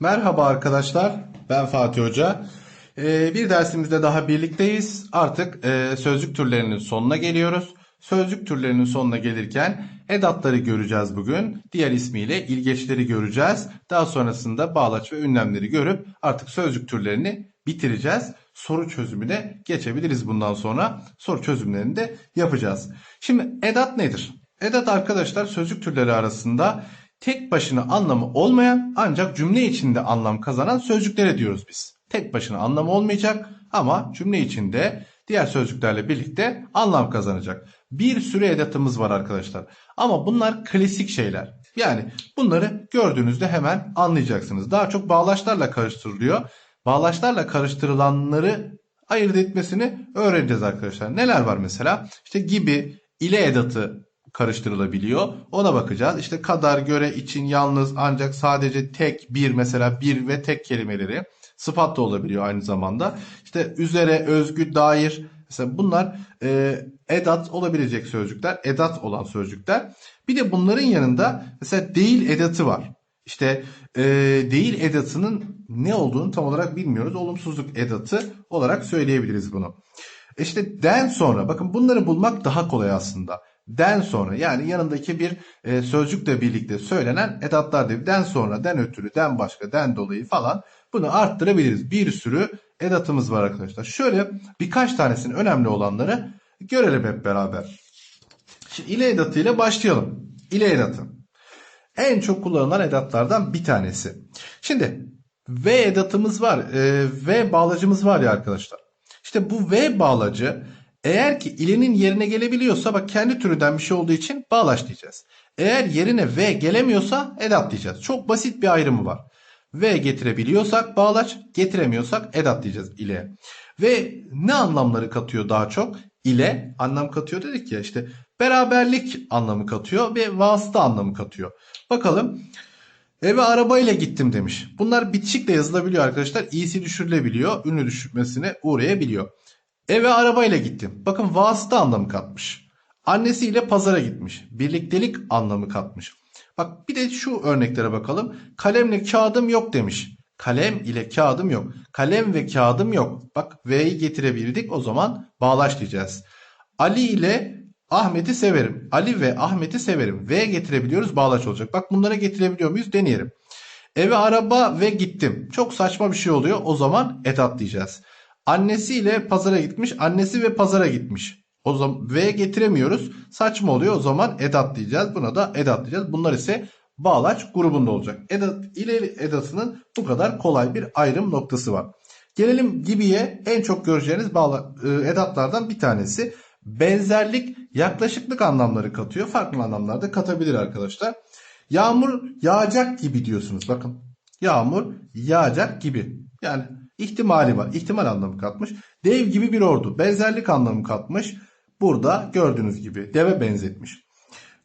Merhaba arkadaşlar, ben Fatih Hoca. Ee, bir dersimizde daha birlikteyiz. Artık e, sözcük türlerinin sonuna geliyoruz. Sözcük türlerinin sonuna gelirken edatları göreceğiz bugün. Diğer ismiyle ilgeçleri göreceğiz. Daha sonrasında bağlaç ve ünlemleri görüp artık sözcük türlerini bitireceğiz. Soru çözümüne geçebiliriz bundan sonra. Soru çözümlerini de yapacağız. Şimdi edat nedir? Edat arkadaşlar sözcük türleri arasında tek başına anlamı olmayan ancak cümle içinde anlam kazanan sözcüklere diyoruz biz. Tek başına anlamı olmayacak ama cümle içinde diğer sözcüklerle birlikte anlam kazanacak. Bir sürü edatımız var arkadaşlar. Ama bunlar klasik şeyler. Yani bunları gördüğünüzde hemen anlayacaksınız. Daha çok bağlaçlarla karıştırılıyor. Bağlaçlarla karıştırılanları ayırt etmesini öğreneceğiz arkadaşlar. Neler var mesela? İşte gibi, ile edatı karıştırılabiliyor. Ona bakacağız. İşte kadar, göre, için, yalnız, ancak, sadece, tek, bir mesela bir ve tek kelimeleri sıfat da olabiliyor aynı zamanda. İşte üzere, özgü, dair mesela bunlar e, edat olabilecek sözcükler, edat olan sözcükler. Bir de bunların yanında mesela değil edatı var. İşte e, değil edatının ne olduğunu tam olarak bilmiyoruz. Olumsuzluk edatı olarak söyleyebiliriz bunu. İşte den sonra bakın bunları bulmak daha kolay aslında. Den sonra yani yanındaki bir e, sözcükle birlikte söylenen edatlar değil. Den sonra, den ötürü, den başka, den dolayı falan bunu arttırabiliriz. Bir sürü edatımız var arkadaşlar. Şöyle birkaç tanesinin önemli olanları görelim hep beraber. Şimdi ile edatıyla başlayalım. İle edatı. En çok kullanılan edatlardan bir tanesi. Şimdi ve edatımız var. E, ve bağlacımız var ya arkadaşlar. İşte bu ve bağlacı eğer ki ilenin yerine gelebiliyorsa bak kendi türünden bir şey olduğu için bağlaç diyeceğiz. Eğer yerine ve gelemiyorsa edat diyeceğiz. Çok basit bir ayrımı var. Ve getirebiliyorsak bağlaç, getiremiyorsak edat diyeceğiz ile. Ve ne anlamları katıyor daha çok? İle anlam katıyor dedik ya işte beraberlik anlamı katıyor ve vasıta anlamı katıyor. Bakalım eve arabayla gittim demiş. Bunlar bitişikle yazılabiliyor arkadaşlar. İyisi düşürülebiliyor. Ünlü düşürmesine uğrayabiliyor. Eve arabayla gittim. Bakın vasıta anlamı katmış. Annesiyle pazara gitmiş. Birliktelik anlamı katmış. Bak bir de şu örneklere bakalım. Kalemle kağıdım yok demiş. Kalem ile kağıdım yok. Kalem ve kağıdım yok. Bak V'yi getirebildik o zaman bağlaç diyeceğiz. Ali ile Ahmet'i severim. Ali ve Ahmet'i severim. V getirebiliyoruz bağlaç olacak. Bak bunlara getirebiliyor muyuz deneyelim. Eve araba ve gittim. Çok saçma bir şey oluyor. O zaman edat diyeceğiz. Annesiyle pazara gitmiş. Annesi ve pazara gitmiş. O zaman V getiremiyoruz. Saçma oluyor. O zaman edat diyeceğiz. Buna da edat diyeceğiz. Bunlar ise bağlaç grubunda olacak. Edat ileri edatının bu kadar kolay bir ayrım noktası var. Gelelim gibiye en çok göreceğiniz bağla, e, edatlardan bir tanesi. Benzerlik, yaklaşıklık anlamları katıyor. Farklı anlamlarda katabilir arkadaşlar. Yağmur yağacak gibi diyorsunuz. Bakın. Yağmur yağacak gibi. Yani ihtimali var. İhtimal anlamı katmış. Dev gibi bir ordu. Benzerlik anlamı katmış. Burada gördüğünüz gibi deve benzetmiş.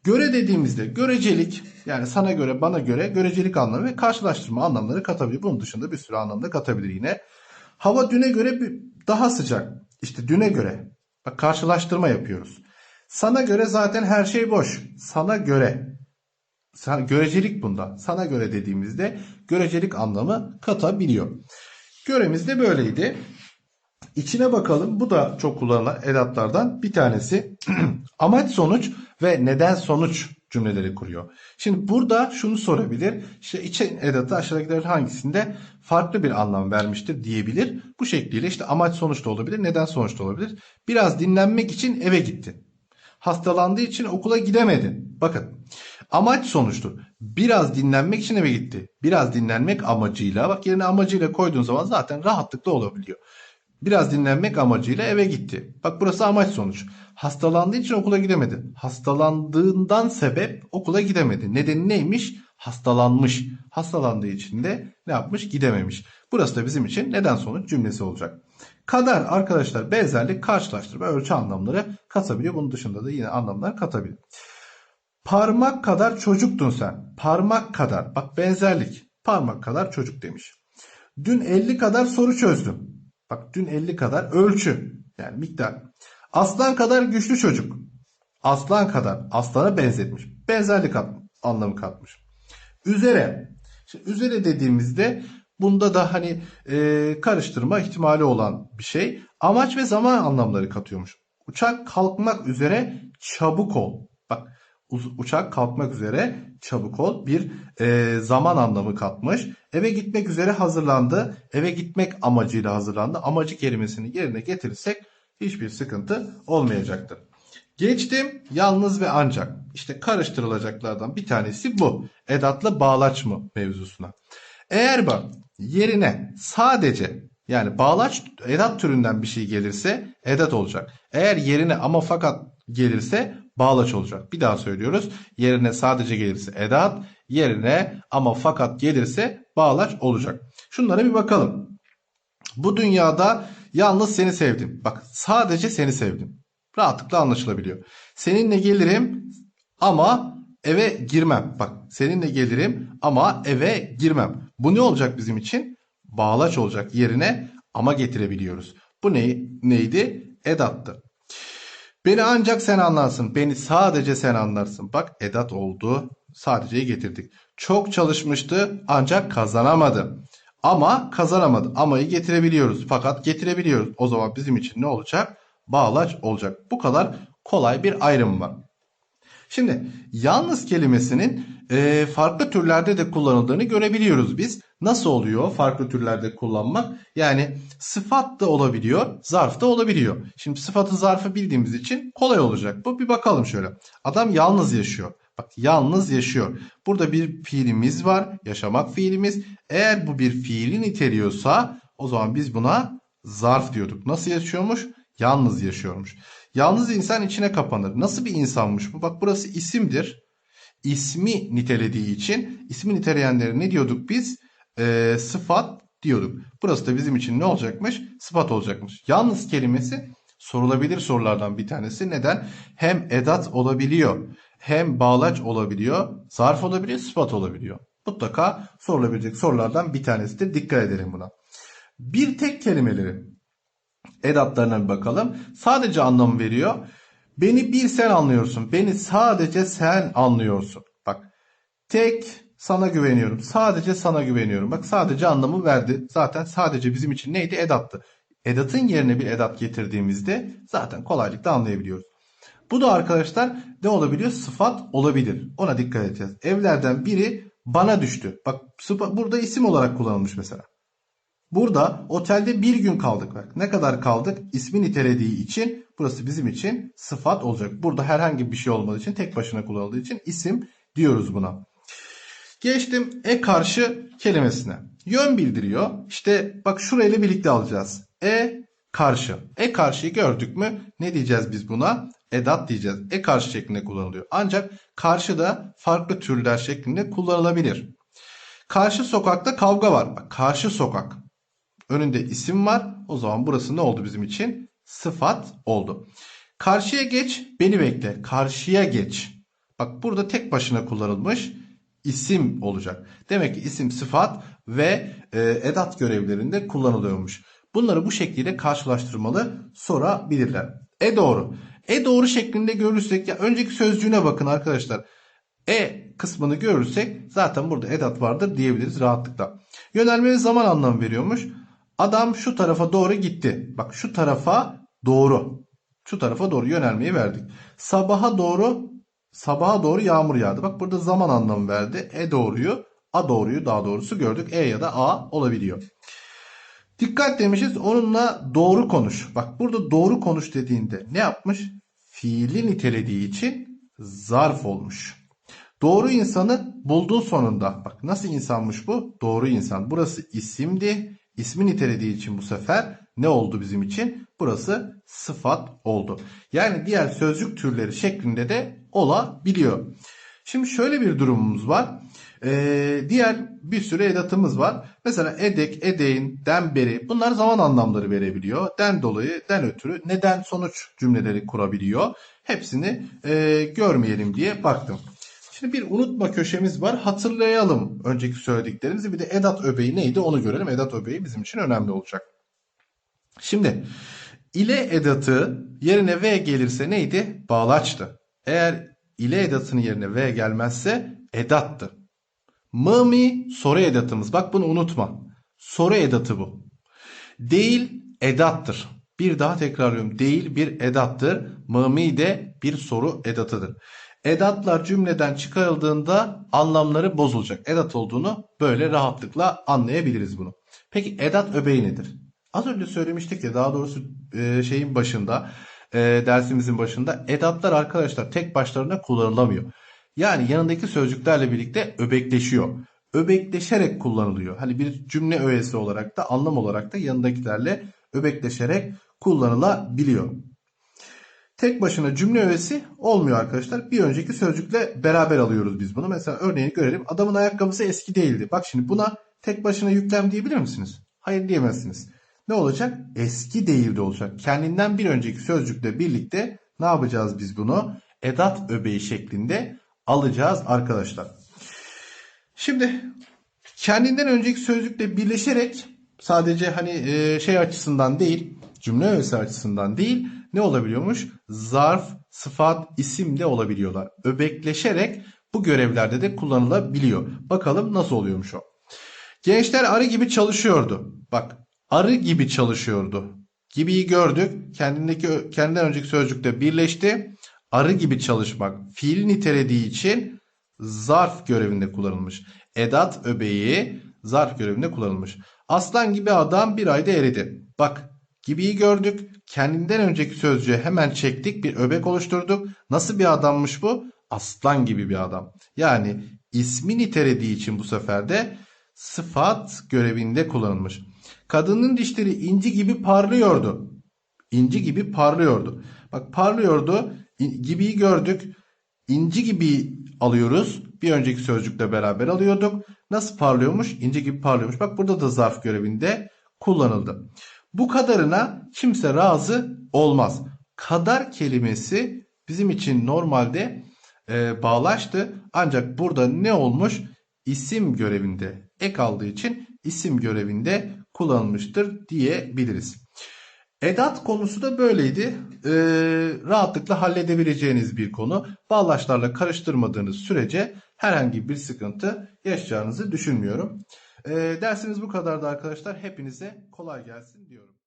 Göre dediğimizde görecelik yani sana göre bana göre görecelik anlamı ve karşılaştırma anlamları katabilir. Bunun dışında bir sürü anlamda katabilir yine. Hava düne göre daha sıcak. İşte düne göre. Bak karşılaştırma yapıyoruz. Sana göre zaten her şey boş. Sana göre. Sana, görecelik bunda. Sana göre dediğimizde görecelik anlamı katabiliyor. Göremiz de böyleydi. İçine bakalım. Bu da çok kullanılan edatlardan bir tanesi. Amaç sonuç ve neden sonuç cümleleri kuruyor. Şimdi burada şunu sorabilir. İşte için edatı aşağıdakilerin hangisinde farklı bir anlam vermiştir diyebilir. Bu şekliyle işte amaç sonuç da olabilir, neden sonuç da olabilir. Biraz dinlenmek için eve gitti. Hastalandığı için okula gidemedi. Bakın amaç sonuçtu. Biraz dinlenmek için eve gitti. Biraz dinlenmek amacıyla bak yerine amacıyla koyduğun zaman zaten rahatlıkla olabiliyor. Biraz dinlenmek amacıyla eve gitti. Bak burası amaç sonuç. Hastalandığı için okula gidemedi. Hastalandığından sebep okula gidemedi. Nedeni neymiş? Hastalanmış. Hastalandığı için de ne yapmış? Gidememiş. Burası da bizim için neden sonuç cümlesi olacak. Kadar arkadaşlar benzerlik, karşılaştırma, ölçü anlamları katabiliyor. Bunun dışında da yine anlamlar katabilir. Parmak kadar çocuktun sen. Parmak kadar. Bak benzerlik. Parmak kadar çocuk demiş. Dün 50 kadar soru çözdüm. Bak dün 50 kadar ölçü. Yani miktar. Aslan kadar güçlü çocuk. Aslan kadar. Aslana benzetmiş. Benzerlik anlamı katmış. Üzere. Şimdi üzere dediğimizde bunda da hani e, karıştırma ihtimali olan bir şey. Amaç ve zaman anlamları katıyormuş. Uçak kalkmak üzere çabuk ol. Uçak kalkmak üzere çabuk ol bir e, zaman anlamı katmış. Eve gitmek üzere hazırlandı. Eve gitmek amacıyla hazırlandı. Amacı kelimesini yerine getirirsek hiçbir sıkıntı olmayacaktır. Geçtim yalnız ve ancak. İşte karıştırılacaklardan bir tanesi bu. Edatlı bağlaç mı mevzusuna. Eğer bak yerine sadece yani bağlaç edat türünden bir şey gelirse edat olacak. Eğer yerine ama fakat gelirse bağlaç olacak. Bir daha söylüyoruz. Yerine sadece gelirse edat, yerine ama fakat gelirse bağlaç olacak. Şunlara bir bakalım. Bu dünyada yalnız seni sevdim. Bak sadece seni sevdim. Rahatlıkla anlaşılabiliyor. Seninle gelirim ama eve girmem. Bak seninle gelirim ama eve girmem. Bu ne olacak bizim için? Bağlaç olacak yerine ama getirebiliyoruz. Bu ne, neydi? Edattı. Beni ancak sen anlarsın. Beni sadece sen anlarsın. Bak edat oldu. Sadeceyi getirdik. Çok çalışmıştı ancak kazanamadı. Ama kazanamadı. Amayı getirebiliyoruz. Fakat getirebiliyoruz. O zaman bizim için ne olacak? Bağlaç olacak. Bu kadar kolay bir ayrım var. Şimdi yalnız kelimesinin e, farklı türlerde de kullanıldığını görebiliyoruz biz. Nasıl oluyor farklı türlerde kullanmak? Yani sıfat da olabiliyor, zarf da olabiliyor. Şimdi sıfatı zarfı bildiğimiz için kolay olacak. Bu bir bakalım şöyle. Adam yalnız yaşıyor. Bak yalnız yaşıyor. Burada bir fiilimiz var. Yaşamak fiilimiz. Eğer bu bir fiili niteliyorsa o zaman biz buna zarf diyorduk. Nasıl yaşıyormuş? Yalnız yaşıyormuş. Yalnız insan içine kapanır. Nasıl bir insanmış bu? Bak burası isimdir. İsmi nitelediği için ismi niteleyenleri ne diyorduk biz? Ee, sıfat diyorduk. Burası da bizim için ne olacakmış? Sıfat olacakmış. Yalnız kelimesi sorulabilir sorulardan bir tanesi. Neden? Hem edat olabiliyor, hem bağlaç olabiliyor, zarf olabiliyor, sıfat olabiliyor. Mutlaka sorulabilecek sorulardan bir tanesidir. Dikkat edelim buna. Bir tek kelimeleri edatlarına bir bakalım. Sadece anlamı veriyor. Beni bir sen anlıyorsun. Beni sadece sen anlıyorsun. Bak tek sana güveniyorum. Sadece sana güveniyorum. Bak sadece anlamı verdi. Zaten sadece bizim için neydi? Edattı. Edatın yerine bir edat getirdiğimizde zaten kolaylıkla anlayabiliyoruz. Bu da arkadaşlar ne olabiliyor? Sıfat olabilir. Ona dikkat edeceğiz. Evlerden biri bana düştü. Bak burada isim olarak kullanılmış mesela. Burada otelde bir gün kaldık. Bak ne kadar kaldık? İsmi nitelediği için burası bizim için sıfat olacak. Burada herhangi bir şey olmadığı için tek başına kullanıldığı için isim diyoruz buna. Geçtim e karşı kelimesine. Yön bildiriyor. İşte bak şurayla birlikte alacağız. E karşı. E karşıyı gördük mü? Ne diyeceğiz biz buna? Edat diyeceğiz. E karşı şeklinde kullanılıyor. Ancak karşı da farklı türler şeklinde kullanılabilir. Karşı sokakta kavga var. Bak, karşı sokak. Önünde isim var. O zaman burası ne oldu bizim için? Sıfat oldu. Karşıya geç, beni bekle. Karşıya geç. Bak burada tek başına kullanılmış isim olacak. Demek ki isim sıfat ve e, edat görevlerinde kullanılıyormuş. Bunları bu şekilde karşılaştırmalı sorabilirler. E doğru. E doğru şeklinde görürsek ya önceki sözcüğüne bakın arkadaşlar. E kısmını görürsek zaten burada edat vardır diyebiliriz rahatlıkla. Yönelme zaman anlamı veriyormuş. Adam şu tarafa doğru gitti. Bak şu tarafa doğru. Şu tarafa doğru yönelmeyi verdik. Sabaha doğru sabaha doğru yağmur yağdı. Bak burada zaman anlamı verdi. E doğruyu, a doğruyu daha doğrusu gördük. E ya da a olabiliyor. Dikkat demişiz onunla doğru konuş. Bak burada doğru konuş dediğinde ne yapmış? Fiili nitelediği için zarf olmuş. Doğru insanı buldun sonunda. Bak nasıl insanmış bu? Doğru insan. Burası isimdi. İsmi nitelediği için bu sefer ne oldu bizim için? Burası sıfat oldu. Yani diğer sözcük türleri şeklinde de olabiliyor. Şimdi şöyle bir durumumuz var. Ee, diğer bir sürü edatımız var. Mesela edek, edeğin, den beri bunlar zaman anlamları verebiliyor. Den dolayı, den ötürü, neden sonuç cümleleri kurabiliyor. Hepsini e, görmeyelim diye baktım. Şimdi bir unutma köşemiz var. Hatırlayalım önceki söylediklerimizi. Bir de edat öbeği neydi onu görelim. Edat öbeği bizim için önemli olacak. Şimdi ile edatı yerine v gelirse neydi? Bağlaçtı. Eğer ile edatının yerine v gelmezse edattı. Mı mi soru edatımız. Bak bunu unutma. Soru edatı bu. Değil edattır. Bir daha tekrarlıyorum. Değil bir edattır. Mı mi de bir soru edatıdır. Edatlar cümleden çıkarıldığında anlamları bozulacak. Edat olduğunu böyle rahatlıkla anlayabiliriz bunu. Peki edat öbeği nedir? Az önce söylemiştik ya daha doğrusu e, şeyin başında e, dersimizin başında edatlar arkadaşlar tek başlarına kullanılamıyor. Yani yanındaki sözcüklerle birlikte öbekleşiyor. Öbekleşerek kullanılıyor. Hani bir cümle öğesi olarak da anlam olarak da yanındakilerle öbekleşerek kullanılabiliyor. Tek başına cümle öğesi olmuyor arkadaşlar. Bir önceki sözcükle beraber alıyoruz biz bunu. Mesela örneğini görelim. Adamın ayakkabısı eski değildi. Bak şimdi buna tek başına yüklem diyebilir misiniz? Hayır diyemezsiniz. Ne olacak? Eski değildi olacak. Kendinden bir önceki sözcükle birlikte ne yapacağız biz bunu? Edat öbeği şeklinde alacağız arkadaşlar. Şimdi kendinden önceki sözcükle birleşerek sadece hani e, şey açısından değil, cümle öğesi açısından değil ne olabiliyormuş? Zarf, sıfat, isim de olabiliyorlar. Öbekleşerek bu görevlerde de kullanılabiliyor. Bakalım nasıl oluyormuş o. Gençler arı gibi çalışıyordu. Bak arı gibi çalışıyordu. Gibiyi gördük. Kendindeki kendinden önceki sözcükte birleşti. Arı gibi çalışmak fiil nitelediği için zarf görevinde kullanılmış. Edat öbeği zarf görevinde kullanılmış. Aslan gibi adam bir ayda eridi. Bak gibiyi gördük. Kendinden önceki sözcüğe hemen çektik. Bir öbek oluşturduk. Nasıl bir adammış bu? Aslan gibi bir adam. Yani ismi nitelediği için bu sefer de sıfat görevinde kullanılmış. Kadının dişleri inci gibi parlıyordu. İnci gibi parlıyordu. Bak parlıyordu. Gibiyi gördük. İnci gibi alıyoruz. Bir önceki sözcükle beraber alıyorduk. Nasıl parlıyormuş? İnci gibi parlıyormuş. Bak burada da zarf görevinde kullanıldı. Bu kadarına kimse razı olmaz. Kadar kelimesi bizim için normalde e, bağlaştı. Ancak burada ne olmuş? İsim görevinde ek aldığı için isim görevinde kullanılmıştır diyebiliriz. Edat konusu da böyleydi. Ee, rahatlıkla halledebileceğiniz bir konu. Bağlaçlarla karıştırmadığınız sürece herhangi bir sıkıntı yaşayacağınızı düşünmüyorum. Ee, dersimiz bu kadardı arkadaşlar. Hepinize kolay gelsin diyorum.